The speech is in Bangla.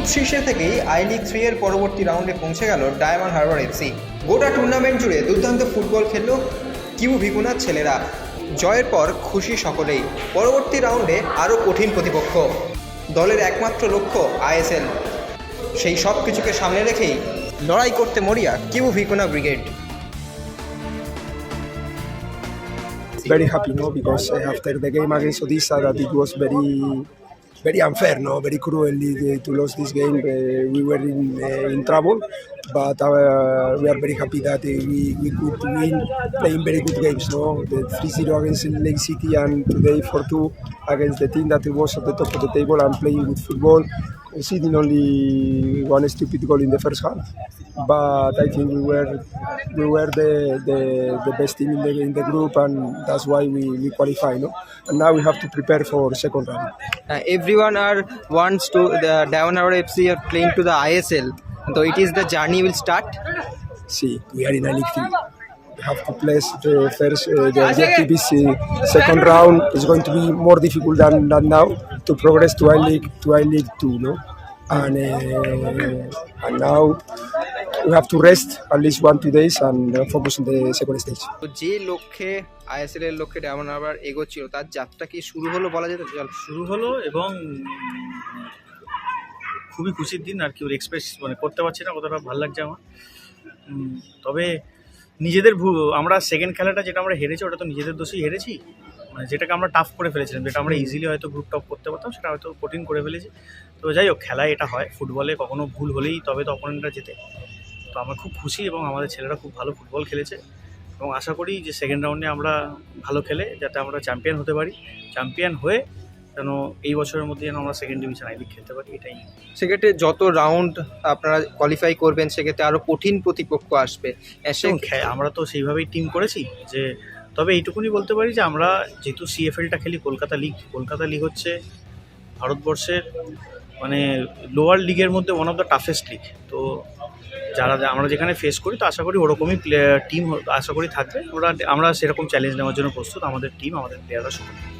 গ্রুপ শীর্ষে থেকেই আই লিগ থ্রি এর পরবর্তী রাউন্ডে পৌঁছে গেল ডায়মন্ড হারবার এফসি। গোটা টুর্নামেন্ট জুড়ে দুর্দান্ত ফুটবল খেলল কিউ ভিকুনার ছেলেরা। জয়ের পর খুশি সকলেই। পরবর্তী রাউন্ডে আরও কঠিন প্রতিপক্ষ। দলের একমাত্র লক্ষ্য আইএসএল। সেই সব কিছুকে সামনে রেখেই লড়াই করতে মরিয়া Kibu Vicuna brigade. Very happy, no, because after the game against Odisha, that it was very, very unfair, no, very cruel to lose this game. Uh, we were in uh, in trouble, but uh, we are very happy that uh, we, we could win playing very good games, no. The 3-0 against Lake City and today 4-2 against the team that was at the top of the table and playing good football, conceding only one stupid goal in the first half. But I think we were we were the, the, the best team in the, in the group and that's why we, we qualify, no. And now we have to prepare for second round. Uh, everyone are wants to the Harbour FC are playing to the ISL. So it is the journey will start. See, we are in a league three. We have to place the first. Uh, the objective is uh, second round is going to be more difficult than, than now to progress to I League to I League two, no. And uh, and now we have to rest at least one two days and uh, focus on the second stage. তো যে লক্ষ্যে আইএসএল এর লক্ষ্যে ডায়মন্ড হারবার এগোচ্ছিল তার যাত্রা কি শুরু হলো বলা যেতে শুরু হলো এবং খুবই খুশির দিন আর কি ওর এক্সপ্রেস মানে করতে পারছি না কতটা ভালো লাগছে আমার তবে নিজেদের আমরা সেকেন্ড খেলাটা যেটা আমরা হেরেছি, ওটা তো নিজেদের দোষেই হেরেছি। মানে যেটাকে আমরা টাফ করে ফেলেছিলাম, যেটা আমরা ইজিলি হয়তো গ্রুপ টপ করতে পারতাম, সেটা হয়তো কঠিন করে ফেলেছি। তো যাই হোক, খেলায় এটা হয়, ফুটবলে কখনো ভুল হলেই তবে তো অপোনেন্টরা জেতে। তো আমরা খুব খুশি এবং আমাদের ছেলেরা খুব ভালো ফুটবল খেলেছে। এবং আশা করি যে সেকেন্ড রাউন্ডে আমরা ভালো খেলে, যাতে আমরা চ্যাম্পিয়ন হতে পারি। চ্যাম্পিয়ন হয়ে যেন এই বছরের মধ্যে যেন আমরা সেকেন্ড ডিভিশন আই লিগ খেলতে পারি? এটাই। সেক্ষেত্রে যত রাউন্ড আপনারা কোয়ালিফাই করবেন সেক্ষেত্রে আরও কঠিন প্রতিপক্ষ আসবে। আমরা তো সেইভাবেই টিম করেছি যে তবে এইটুকুনি বলতে পারি যে আমরা যেহেতু সিএফএলটা খেলি কলকাতা লিগ কলকাতা লিগ হচ্ছে ভারতবর্ষের মানে লোয়ার লিগের মধ্যে one of the toughest league তো যারা আমরা যেখানে ফেস করি তো আশা করি ওরকমই প্লেয়ার টিম আশা করি থাকবে। ওরা আমরা সেরকম চ্যালেঞ্জ নেওয়ার জন্য প্রস্তুত। আমাদের টিম আমাদের প্লেয়াররা সকলে